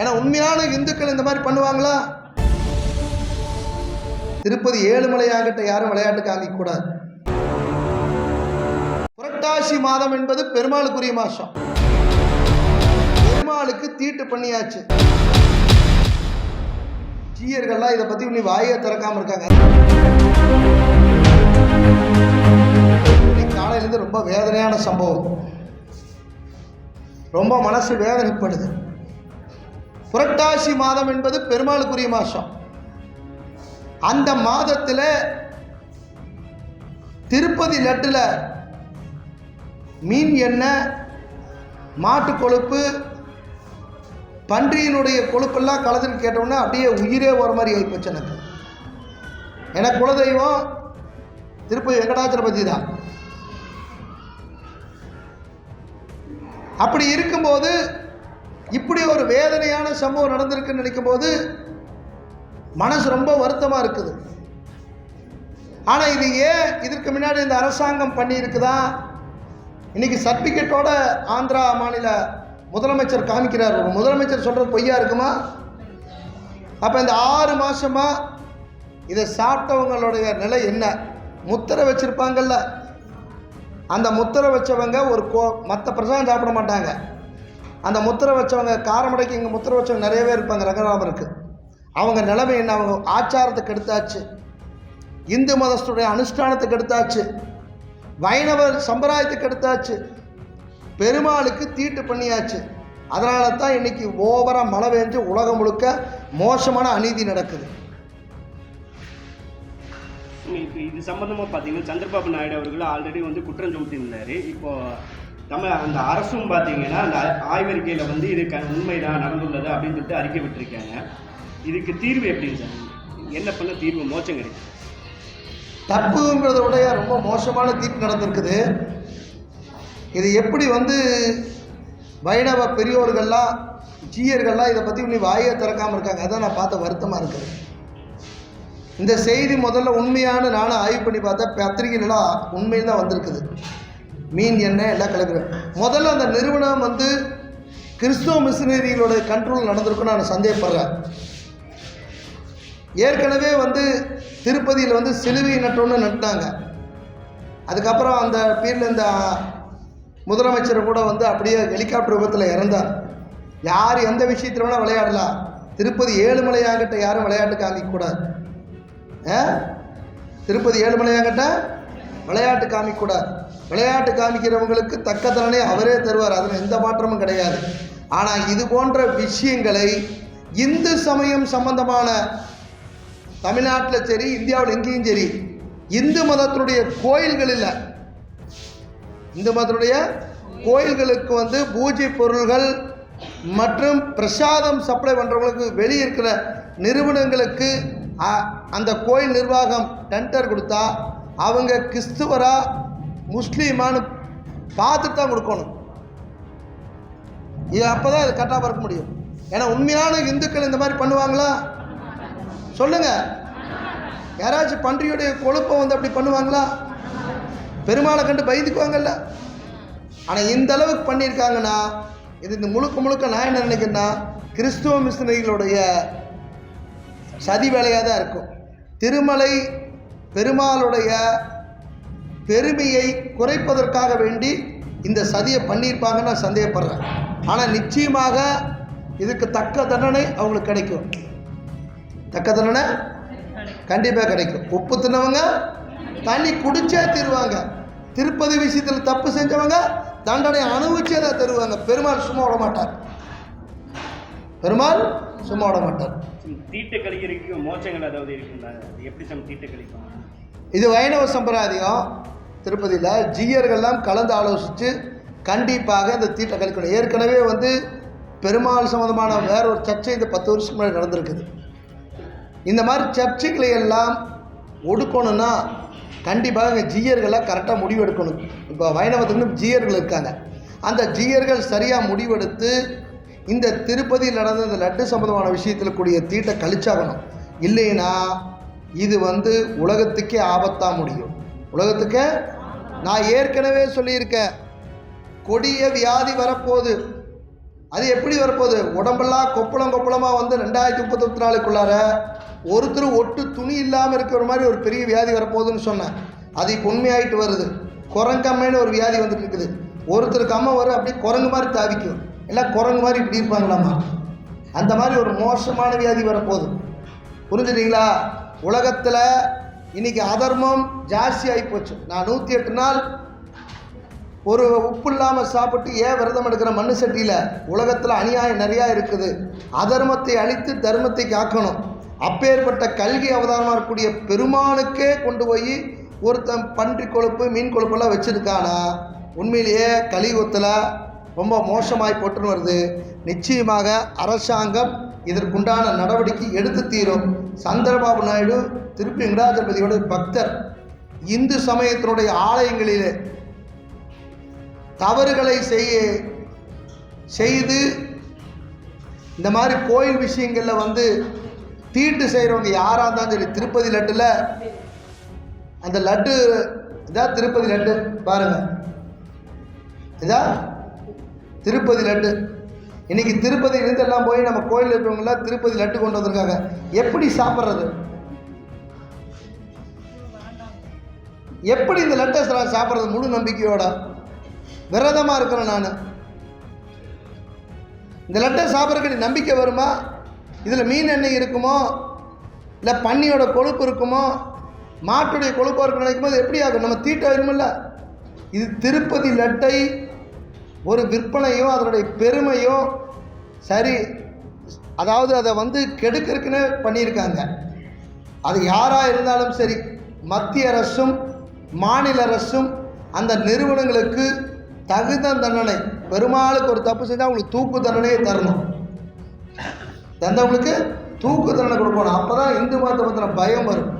ஏன்னா உண்மையான இந்துக்கள் இந்த மாதிரி பண்ணுவாங்களா? திருப்பதி ஏழுமலையாகட்ட யாரும் விளையாட்டு காமிக்க கூடாது. புரட்டாசி மாதம் என்பது பெருமாளுக்குரிய மாசம் பெருமாளுக்கு தீட்டு பண்ணியாச்சு. ஜீயர்கள்லாம் இதை பத்தி இன்னும் வாயை திறக்காம இருக்காங்க. காலையிலேருந்து ரொம்ப வேதனையான சம்பவம். ரொம்ப மனசு வேதனைப்படுது. புரட்டாசி மாதம் என்பது பெருமாளுக்குரிய மாதம். அந்த மாதத்தில் திருப்பதி லட்டில் மீன் எண்ணெய் மாட்டு கொழுப்பு பன்றியினுடைய கொழுப்பெல்லாம் கலந்துன்னு கேட்டோன்னே அப்படியே உயிரே வர மாதிரி ஆகிப்போச்சு எனக்கு. எனக்கு குலதெய்வம் திருப்பதி வெங்கடாச்சலபதி தான் அப்படி இருக்கும்போது இப்படி ஒரு வேதனையான சம்பவம் நடந்திருக்குன்னு நினைக்கும் போது மனசு ரொம்ப வருத்தமாக இருக்குது. ஆனால் இது ஏன் இதற்கு முன்னாடி இந்த அரசாங்கம் பண்ணியிருக்குதா? இன்னைக்கு சர்டிஃபிகேட்டோட ஆந்திரா மாநில முதலமைச்சர் காமிக்கிறார். ஒரு முதலமைச்சர் சொல்கிறது பொய்யா இருக்குமா? அப்போ இந்த ஆறு மாதமாக இதை சாப்பிட்டவங்களுடைய நிலை என்ன? முத்திரை வச்சுருப்பாங்கல்ல. அந்த முத்திரை வச்சவங்க ஒரு கோ மற்ற பிரசாதம் சாப்பிட மாட்டாங்க. அந்த முத்திரை வச்சவங்க காரமடைக்கு இங்கே முத்திரை வச்சவங்க நிறைய பேர் இருப்பாங்க ரங்கராமருக்கு. அவங்க நிலைமை என்ன? அவங்க ஆச்சாரத்துக்கு எடுத்தாச்சு. இந்து மதஸ்துடைய அனுஷ்டானத்துக்கு எடுத்தாச்சு. வைணவ சம்பிரதாயத்துக்கு எடுத்தாச்சு. பெருமாளுக்கு தீட்டு பண்ணியாச்சு. அதனால தான் இன்னைக்கு ஓவராக மழை பெஞ்சு உலகம் முழுக்க மோசமான அநீதி நடக்குது. இப்போ இது சம்பந்தமாக பார்த்தீங்கன்னா சந்திரபாபு நாயுடு அவர்கள் ஆல்ரெடி வந்து குற்றம் சுமத்தியிருந்தாரு. இப்போ நம்ம அந்த அரசும் பார்த்தீங்கன்னா அந்த ஆய்வறிக்கையில் வந்து இது க உண்மைதான் நடந்துள்ளது அப்படின்னு சொல்லிட்டு அறிக்கை விட்டுருக்காங்க. இதுக்கு தீர்வு எப்படின்னு சார்? என்ன பண்ண தீர்வு? மோச்சம் கிடைக்கும். தப்புங்கிறத விட ரொம்ப மோசமான தீர்ப்பு நடந்திருக்குது. இது எப்படி வந்து வைணவ பெரியோர்கள்லாம் ஜீயர்கள்லாம் இதை பற்றி இன்னும் வாயை திறக்காமல் இருக்காங்க. அதான் நான் பார்த்த வருத்தமாக இருக்குது. இந்த செய்தி முதல்ல உண்மையான நானும் ஆய்வு பண்ணி பார்த்தா பத்திரிகையிலலாம் உண்மையில் தான் வந்திருக்குது. மீன் எண்ணெய் எல்லாம் கலக்குறேன் முதல்ல அந்த நிறுவனம் வந்து கிறிஸ்துவ மிஷினரிகளோட கண்ட்ரோல் நடந்திருக்குன்னு நான் சந்தேகப்படுறேன். ஏற்கனவே வந்து திருப்பதியில் வந்து சிலுவை நட்டோன்னு நட்டாங்க அதுக்கப்புறம் அந்த பீரியடில் இந்த முதலமைச்சர் கூட வந்து அப்படியே ஹெலிகாப்டர் விபத்தில் இறந்தார். யார் எந்த விஷயத்தில் வேணால் விளையாடலாம். திருப்பதி ஏழுமலையாங்கிட்ட யாரும் விளையாட்டு காமிக்கக்கூடாது ஆ? திருப்பதி ஏழுமலையாங்கிட்ட விளையாட்டு காமிக்கூடாது. விளையாட்டு காமிக்கிறவங்களுக்கு தக்க தண்டனை அவரே தருவார். அதில் எந்த மாற்றமும் கிடையாது. ஆனால் இது போன்ற விஷயங்களை இந்து சமயம் சம்பந்தமான தமிழ்நாட்டில் சரி இந்தியாவில் எங்கேயும் சரி இந்து மதத்தினுடைய கோயில்களில் இந்து மதத்தினுடைய கோயில்களுக்கு வந்து பூஜை பொருள்கள் மற்றும் பிரசாதம் சப்ளை பண்ணுறவங்களுக்கு வெளியே இருக்கிற நிறுவனங்களுக்கு அந்த கோயில் நிர்வாகம் டெண்டர் கொடுத்தா அவங்க கிறிஸ்துவரா முஸ்லீமான்னு பார்த்துட்டு தான் கொடுக்கணும். இது அப்போ தான் அது கரெக்டாக பார்க்க முடியும். ஏன்னா உண்மையான இந்துக்கள் இந்த மாதிரி பண்ணுவாங்களா? சொல்லுங்கள் யாராச்சும் பன்றியுடைய கொழுப்பை வந்து அப்படி பண்ணுவாங்களா? பெருமாளை கண்டு பயந்துக்குவாங்கல்ல. ஆனால் இந்த அளவுக்கு பண்ணியிருக்காங்கன்னா இது இந்த முழுக்க முழுக்க நான் என்ன நினைக்கிறேன்னா கிறிஸ்துவ மிஷினரிகளுடைய சதி வேலையாக தான் இருக்கும். திருமலை பெருமாளுடைய பெருமையை குறைப்பதற்காக வேண்டி இந்த சதியை பண்ணியிருப்பாங்கன்னு நான் சந்தேகப்படுறேன். ஆனால் நிச்சயமாக இதுக்கு தக்க தண்டனை அவங்களுக்கு கிடைக்கும். தக்க தண்டனை கண்டிப்பாக கிடைக்கும். உப்பு தின்னவங்க தண்ணி குடிச்சே தருவாங்க. திருப்பதி விஷயத்தில் தப்பு செஞ்சவங்க தண்டனை அனுபவிச்சே தான் தருவாங்க. பெருமாள் சும்மா விட மாட்டார். பெருமாள் சும்மா விட மாட்டார். தீட்டு கழிக்கிறதுக்கு மோச்சங்கள் ஏதாவது இருக்குங்களா? அது எப்படி நம்ம தீட்டு கழிப்போம் இது வைணவ சம்பிரதாயம் திருப்பதியில் ஜீயர்கள்லாம் கலந்து ஆலோசித்து கண்டிப்பாக இந்த தீட்டை கழிக்கணும் ஏற்கனவே வந்து பெருமாள் சம்மந்தமான வேற ஒரு சர்ச்சை இந்த பத்து வருஷத்துக்கு முன்னாடி நடந்திருக்குது. இந்த மாதிரி சர்ச்சைகளை எல்லாம் ஒடுக்கணும்னா கண்டிப்பாக இங்கே ஜீயர்களாக கரெக்டாக முடிவெடுக்கணும். இப்போ வைணவத்துக்குன்னு ஜீயர்கள் இருக்காங்க. அந்த ஜீயர்கள் சரியாக முடிவெடுத்து இந்த திருப்பதியில் நடந்த இந்த லட்டு சம்பந்தமான விஷயத்தில் கூடிய தீட்டை கழிச்சாகணும். இல்லைன்னா இது வந்து உலகத்துக்கே ஆபத்தாக முடியும். உலகத்துக்கே நான் ஏற்கனவே சொல்லியிருக்கேன். கொடிய வியாதி வரப்போகுது. அது எப்படி வரப்போகுது? உடம்பெல்லாம் கொப்பளம் கொப்பளமாக வந்து ரெண்டாயிரத்தி முப்பத்தி நாலுக்குள்ளார ஒருத்தர் ஒட்டு துணி இல்லாமல் இருக்கிற மாதிரி ஒரு பெரிய வியாதி வரப்போகுதுன்னு சொன்னேன். அது இப்போ உண்மையாயிட்டு வருது. குரங்கம்மைன்னு ஒரு வியாதி வந்துட்டு இருக்குது. ஒருத்தருக்கு அம்மா வரும் அப்படியே குரங்கு மாதிரி தாவிக்கும். எல்லாம் குரங்கு மாதிரி இப்படி இருப்பாங்களாம்மா. அந்த மாதிரி ஒரு மோசமான வியாதி வரப்போகுது. புரிஞ்சுட்டீங்களா உலகத்தில் இன்னைக்கு அதர்மம் ஜாஸ்தி போச்சு நான் நூற்றி எட்டு நாள் ஒரு உப்பு இல்லாமல் சாப்பிட்டு ஏன் விரதம் எடுக்கிற மண்ணு சட்டியில் உலகத்தில் அநியாயம் நிறையா இருக்குது. அதர்மத்தை அழித்து தர்மத்தை காக்கணும். அப்பேற்பட்ட கல்வி அவதாரமாக இருக்கக்கூடிய பெருமானுக்கே கொண்டு போய் ஒருத்தன் பன்றி கொழுப்பு மீன் கொழுப்பெல்லாம் வச்சுருக்கானா? உண்மையிலேயே கலியுகத்தில் ரொம்ப மோசமாய் போட்டுன்னு வருது. நிச்சயமாக அரசாங்கம் இதற்குண்டான நடவடிக்கை எடுத்து தீரும். சந்திரபாபு நாயுடு திருப்பி வெங்கடாஜலபதியோட பக்தர். இந்து சமயத்தினுடைய ஆலயங்களிலே தவறுகளை செய்ய செய்து இந்த மாதிரி கோயில் விஷயங்களில் வந்து தீட்டு செய்கிறவங்க யாராக இருந்தாலும் சரி திருப்பதி லட்டில் அந்த லட்டு இதான் திருப்பதி லட்டு பாருங்கள் இதான் திருப்பதி லட்டு. இன்றைக்கி திருப்பதியிலேருந்து எல்லாம் போய் நம்ம கோயில் இருக்கிறவங்களாம் திருப்பதி லட்டு கொண்டு வந்திருக்காங்க. எப்படி சாப்பிட்றது? எப்படி இந்த லட்டை சாப்பிட்றது? முழு நம்பிக்கையோட. விரதமாக இருக்கிறேன் நான். இந்த லட்டை சாப்பிட்றதுக்கு நீ நம்பிக்கை வருமா? இதில் மீன் எண்ணெய் இருக்குமோ? இல்லை பன்னியோட கொழுப்பு இருக்குமோ? மாட்டுடைய கொழுப்பாக இருக்கும் நினைக்கும் போது எப்படி ஆகும்? நம்ம தீட்டாயிருமில்ல இது திருப்பதி லட்டை ஒரு விற்பனையும் அதனுடைய பெருமையும் சரி அதாவது அதை வந்து கெடுக்கிறதுக்குன்னு பண்ணியிருக்காங்க. அது யாராக இருந்தாலும் சரி மத்திய அரசும் மாநில அரசும் அந்த நிறுவனங்களுக்கு தகுந்த தண்டனை பெருமாளுக்கு ஒரு தப்பு செஞ்சால் அவங்களுக்கு தூக்கு தண்டனையே தரணும். தந்தவங்களுக்கு தூக்கு தண்டனை கொடுக்கணும். அப்போ தான் இந்து மதத்தை பற்றின பயம் வரும்.